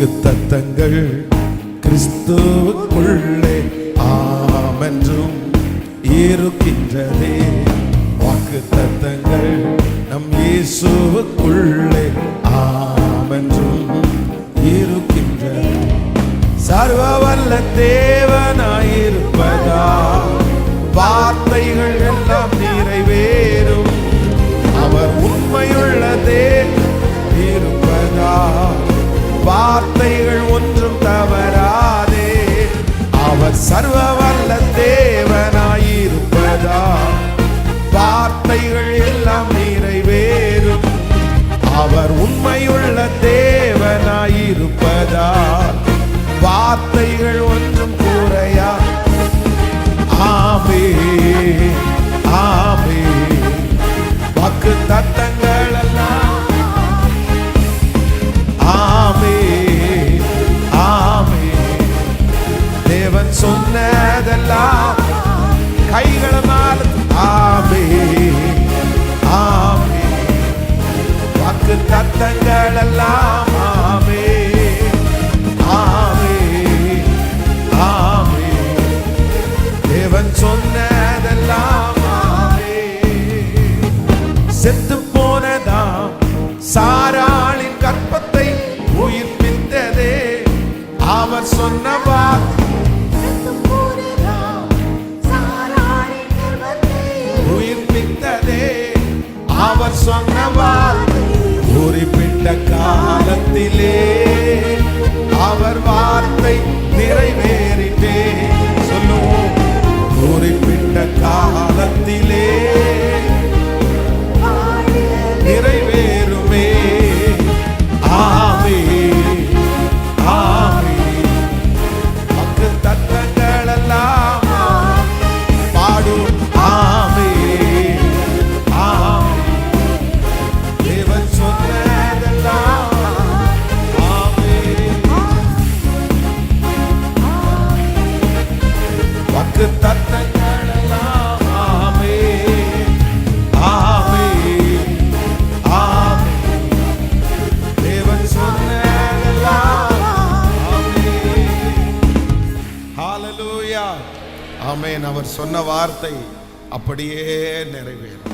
வாக்கு தத்தங்கள் கிறிஸ்துவுக்குள்ளே ஆமென்றும் இருக்கின்றதே. வாக்கு தத்தங்கள் நம் இயேசுவுக்குள்ளே ஆமென்றும் இருக்கின்றதே சர்வ வல்ல தேவனாயிருப்பதா கிரியைகள் ஒன்றும் தவறாதே. அவர் சர்வ வல்ல தேவனாயிருப்பதா வார்த்தைகள் எல்லாம் நிறைவேறும். அவர் உண்மையுள்ள தேவனாயிருப்பதா வார்த்தைகள் ஒன்றும் கூறையா. ஆமே ஆமே வாக்கு தத்தங்கள் கைகளமால் ஆமே ஆமே வாக்கு தத்தங்கள் எல்லாம் ஆமே ஆமே ஆமே தேவன் சொன்னதெல்லாம் ஆமே செத்து போனதாம் சாராளின் கற்பத்தை உயிர்ப்பித்ததே அவர் சொன்ன வார்த்தை பக்கு தத்தங்கள் எல்லாம் ஆமே ஆமே. ஆமே தேவன் சொன்னதெல்லாம் ஆமே. ஹalleluya ஆமென். அவர் சொன்ன வார்த்தை அப்படியே நிறைவேறும்.